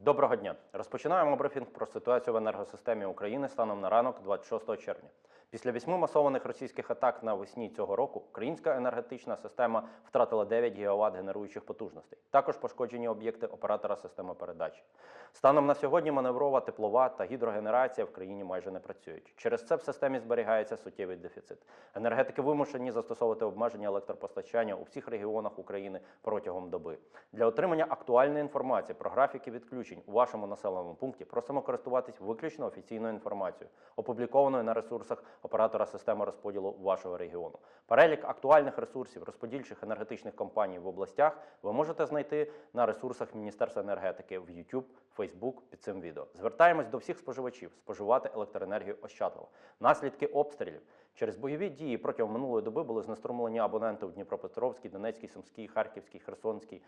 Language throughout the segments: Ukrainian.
Доброго дня. Розпочинаємо брифінг про ситуацію в енергосистемі України станом на ранок 26 червня. Після вісьми масованих російських атак навесні цього року українська енергетична система втратила 9 ГВт генеруючих потужностей. Також пошкоджені об'єкти оператора системи передачі. Станом на сьогодні маневрова, теплова та гідрогенерація в країні майже не працюють. Через це в системі зберігається суттєвий дефіцит. Енергетики вимушені застосовувати обмеження електропостачання у всіх регіонах України протягом доби. Для отримання актуальної інформації про графіки відключень у вашому населеному пункті просимо користуватись виключно офіційною інформацією, опублікованою на ресурсах оператора системи розподілу вашого регіону. Перелік актуальних ресурсів розподільчих енергетичних компаній в областях ви можете знайти на ресурсах Міністерства енергетики в YouTube, Facebook під цим відео. Звертаємось до всіх споживачів споживати електроенергію ощадливо. Наслідки обстрілів через бойові дії протягом минулої доби були знеструмлені абоненти в Дніпропетровській, Донецькій, Сумській, Харківській, Херсонській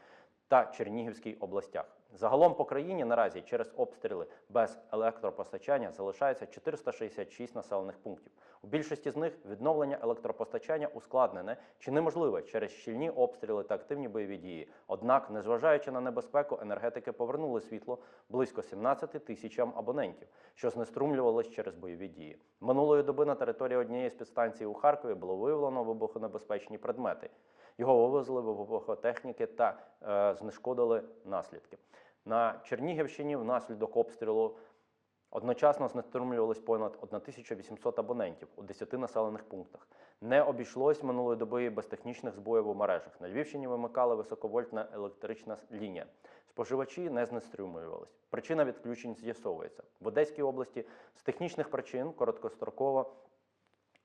та Чернігівській областях. Загалом по країні наразі через обстріли без електропостачання залишається 466 населених пунктів. У більшості з них відновлення електропостачання ускладнене чи неможливе через щільні обстріли та активні бойові дії. Однак, незважаючи на небезпеку, енергетики повернули світло близько 17 тисячам абонентів, що знеструмлювалися через бойові дії. Минулої доби на території однієї з підстанцій у Харкові було виявлено вибухонебезпечні предмети. Його вивезли вибухотехніки та е, знешкодили наслідки. На Чернігівщині внаслідок обстрілу одночасно знеструмлювались понад 1800 абонентів у 10 населених пунктах. Не обійшлось минулої доби без технічних збоїв у мережах. На Львівщині вимикала високовольтна електрична лінія. Споживачі не знеструмлювались. Причина відключень з'ясовується. В Одеській області з технічних причин короткостроково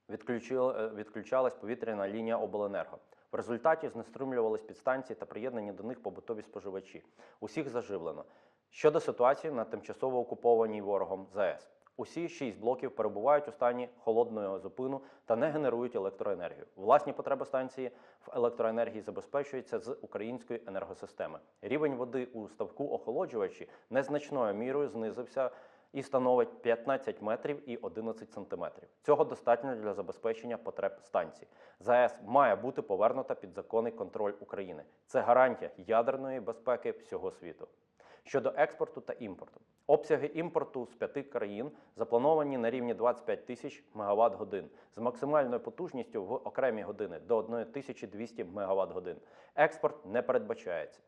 е, відключалась повітряна лінія обленерго. В результаті знеструмлювались підстанції та приєднані до них побутові споживачі. Усіх заживлено. Щодо ситуації на тимчасово окупованій ворогом ЗАЕС. Усі шість блоків перебувають у стані холодного зупину та не генерують електроенергію. Власні потреби станції в електроенергії забезпечуються з української енергосистеми. Рівень води у ставку охолоджувачі незначною мірою знизився і становить 15 метрів і 11 сантиметрів. Цього достатньо для забезпечення потреб станції. ЗАЕС має бути повернута під законний контроль України. Це гарантія ядерної безпеки всього світу. Щодо експорту та імпорту, обсяги імпорту з п'яти країн заплановані на рівні 25 тисяч мегаватт годин з максимальною потужністю в окремі години до 1200 мегаватт годин. Експорт не передбачається.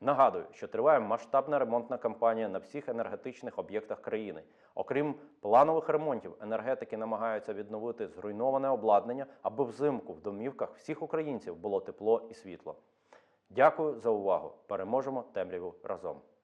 Нагадую, що триває масштабна ремонтна кампанія на всіх енергетичних об'єктах країни. Окрім планових ремонтів, енергетики намагаються відновити зруйноване обладнання, аби взимку в домівках всіх українців було тепло і світло. Дякую за увагу. Переможемо темряву разом.